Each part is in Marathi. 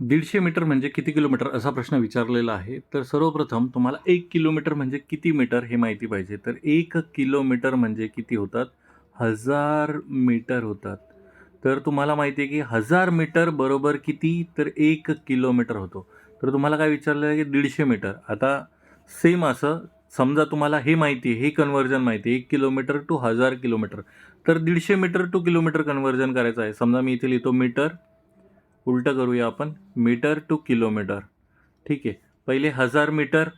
दीडशे मीटर म्हणजे किती किलोमीटर असा प्रश्न विचारलेला आहे. तर सर्वप्रथम तुम्हाला एक किलोमीटर म्हणजे किती मीटर हे माहिती पाहिजे. तर एक किलोमीटर म्हणजे किती होतात? हजार मीटर होतात. तर तुम्हाला माहिती आहे की हजार मीटर बरोबर किती? तर एक किलोमीटर होतो. तर तुम्हाला काय विचारलं आहे की दीडशे मीटर? आता सेम असं समजा तुम्हाला हे माहिती आहे हे कन्वर्जन माहिती आहे एक किलोमीटर टू हजार किलोमीटर. तर दीडशे मीटर टू किलोमीटर कन्वर्जन करायचं आहे. समजा मी इथे लिहितो मीटर उलटं करूया आपण. Metre to kilometre. ठीक आहे. पहिले हजार मीटर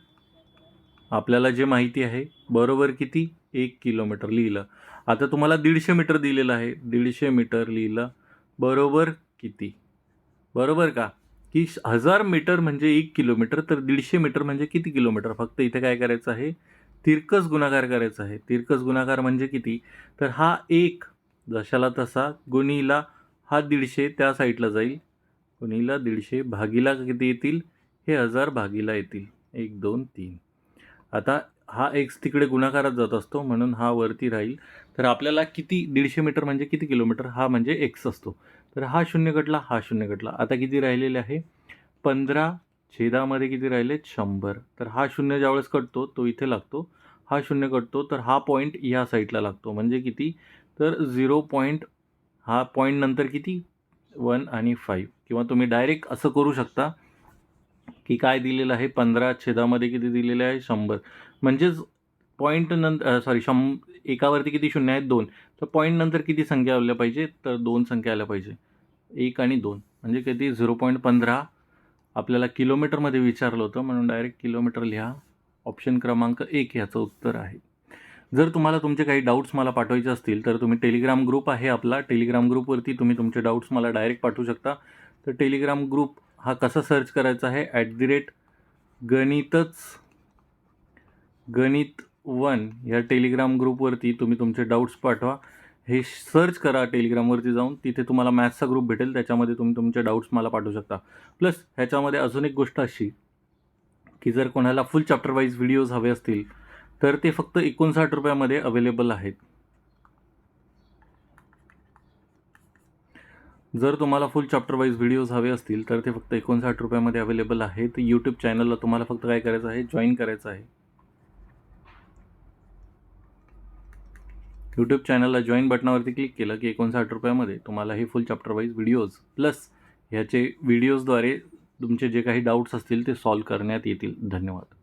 आपल्याला जे माहिती आहे बरोबर किती? एक किलोमीटर लिहिलं. आता तुम्हाला दीडशे मीटर दिलेलं आहे. दीडशे मीटर लिहिलं. बरोबर किती? बरोबर का? की श- हजार मीटर म्हणजे एक किलोमीटर तर दीडशे मीटर म्हणजे किती किलोमीटर? फक्त इथे काय करायचं आहे? तिरकस गुणाकार करायचा आहे. तिरकस गुणाकार म्हणजे किती? तर हा एक जशाला तसा गुणीला हा दीडशे त्या साईडला जाईल. कुणीला दीडशे भागीला किती येतील? हे हजार भागीला येतील. एक दोन तीन. आता हा एक्स तिकडे गुणाकारात जात असतो म्हणून हा वरती राहील. तर आपल्याला किती दीडशे मीटर म्हणजे किती किलोमीटर? हा म्हणजे एक्स असतो. तर हा शून्य कटला हा शून्य कटला आता किती राहिलेले आहे? पंधरा छेदामध्ये किती राहिले? शंभर. तर हा शून्य ज्यावेळेस कटतो तो इथे लागतो. हा शून्य कटतो तर हा पॉईंट ह्या साईडला लागतो. म्हणजे किती? तर झिरो पॉईंट हा पॉईंट नंतर किती? वन आणि फाईव्ह. किंवा तुम्ही डायरेक्ट असं करू शकता की काय दिलेलं आहे? पंधरा छेदामध्ये किती दिलेलं आहे? शंभर. म्हणजेच पॉईंट नंतर सॉरी शं एकावरती किती शून्य आहेत? दोन. तर पॉईंट नंतर किती संख्या आल्या पाहिजे? तर दोन संख्या आल्या पाहिजे. एक आणि दोन. म्हणजे किती? झिरो पॉईंट पंधरा. आपल्याला किलोमीटरमध्ये विचारलं होतं. म्हणून डायरेक्ट किलोमीटर लिहा. ऑप्शन क्रमांक एक ह्याचं उत्तर आहे. जर तुम्हाला तुमचे काही डाऊट्स मला पाठवायचे असतील तर तुम्ही टेलिग्राम ग्रुप आहे आपला. टेलिग्राम ग्रुपवरती तुम्ही तुमचे डाऊट्स मला डायरेक्ट पाठवू शकता. तर टेलिग्राम ग्रुप हा कसा सर्च करायचा आहे? ॲट दी रेट गणितच गणित वन ह्या टेलिग्राम ग्रुपवरती तुम्ही तुमचे डाऊट्स पाठवा. हे सर्च करा टेलिग्रामवरती जाऊन. तिथे तुम्हाला मॅथ्सचा ग्रुप भेटेल. त्याच्यामध्ये तुम्ही तुमचे डाऊट्स मला पाठवू शकता. प्लस ह्याच्यामध्ये अजून एक गोष्ट अशी की जर कोणाला फुल चॅप्टर वाईज व्हिडिओज हवे असतील तर ते फक्त एकोणसाठ रुपयामध्ये अवेलेबल आहेत. जर तुम्हाला फुल चॅप्टर वाईज व्हिडिओज हवे असतील तर ते फक्त एकोणसाठ रुपयामध्ये अवेलेबल आहेत. यूट्यूब चॅनलला तुम्हाला फक्त काय करायचं आहे? जॉईन करायचं आहे. यूट्यूब चॅनलला जॉईन बटनावरती क्लिक केलं की एकोणसाठ रुपयामध्ये तुम्हाला हे full chapter wise videos plus ह्याचे व्हिडिओजद्वारे तुमचे जे काही डाऊट्स असतील ते सॉल्व करण्यात येतील. धन्यवाद.